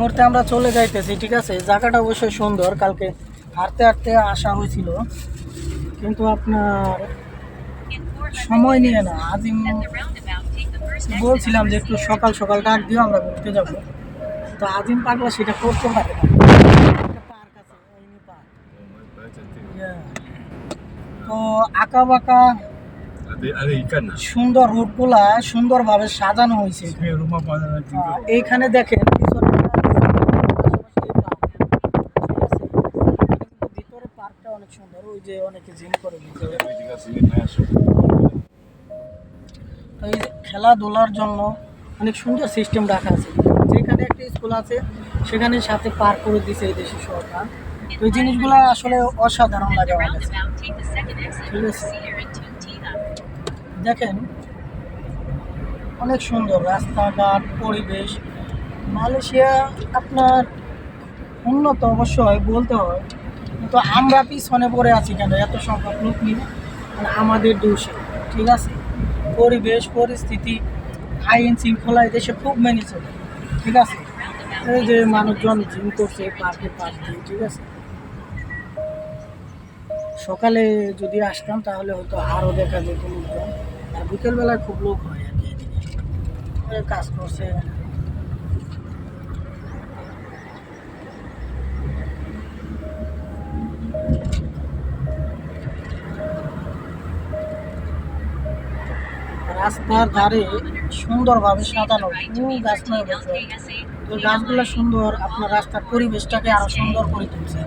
মুহূর্তে আমরা চলে যাইতেছি ঠিক আছে? জায়গাটা অবশ্যই সুন্দর। কালকে হাঁটতে হাঁটতে আসা হয়েছিল। কিন্তু আপনার সময় নিয়ে না আজিম বলছিলাম যে একটু সকাল সকাল ডাক দিও আমরা ঘুরতে যাব। তো আজিম পাগলা সেটা করতে পারে. তো আঁকা বাঁকা সুন্দর রুটগুলা সুন্দরভাবে সাজানো হয়েছে। এইখানে দেখেন পিছনে একটা কিন্তু ভিতরে পার্কটা অনেক সুন্দর, ওই যে অনেকে জিম করে ভিতরে এই খেলাধুলার জন্য অনেক সুন্দর সিস্টেম রাখা আছে। যেখানে একটা স্কুল আছে, সেখানে সাথে পার করে দিয়েছে এই দেশের সরকার। এই জিনিসগুলো আসলে অসাধারণ লাগে আমার কাছে। দেখেন, অনেক সুন্দর রাস্তাঘাট, পরিবেশ। মালয়েশিয়া আপনার উন্নত অবশ্যই বলতে হয়। কিন্তু আমরা পিছনে পড়ে আছি কেন? এত সংখ্যক লোক নিয়ে। মানে আমাদের দোষে ঠিক আছে? পরিবেশ, পরিস্থিতি, আইন শৃঙ্খলা দেশে খুব মেনে চলে, ঠিক আছে? এই যে মানুষজন জিম করছে পার্কে পার্ক ঠিক আছে? সকালে যদি আসতাম তাহলে হয়তো আরও দেখা যেত লোকজন। আর বিকেলবেলায় খুব লোক হয় আর কি কাজ করছে রাস্তার ধারে সুন্দরভাবে সাজানো ফুল গাছ নয় গেছে। তো গাছগুলো সুন্দর, আপনার রাস্তার পরিবেশটাকে আরও সুন্দর করে তুলছে।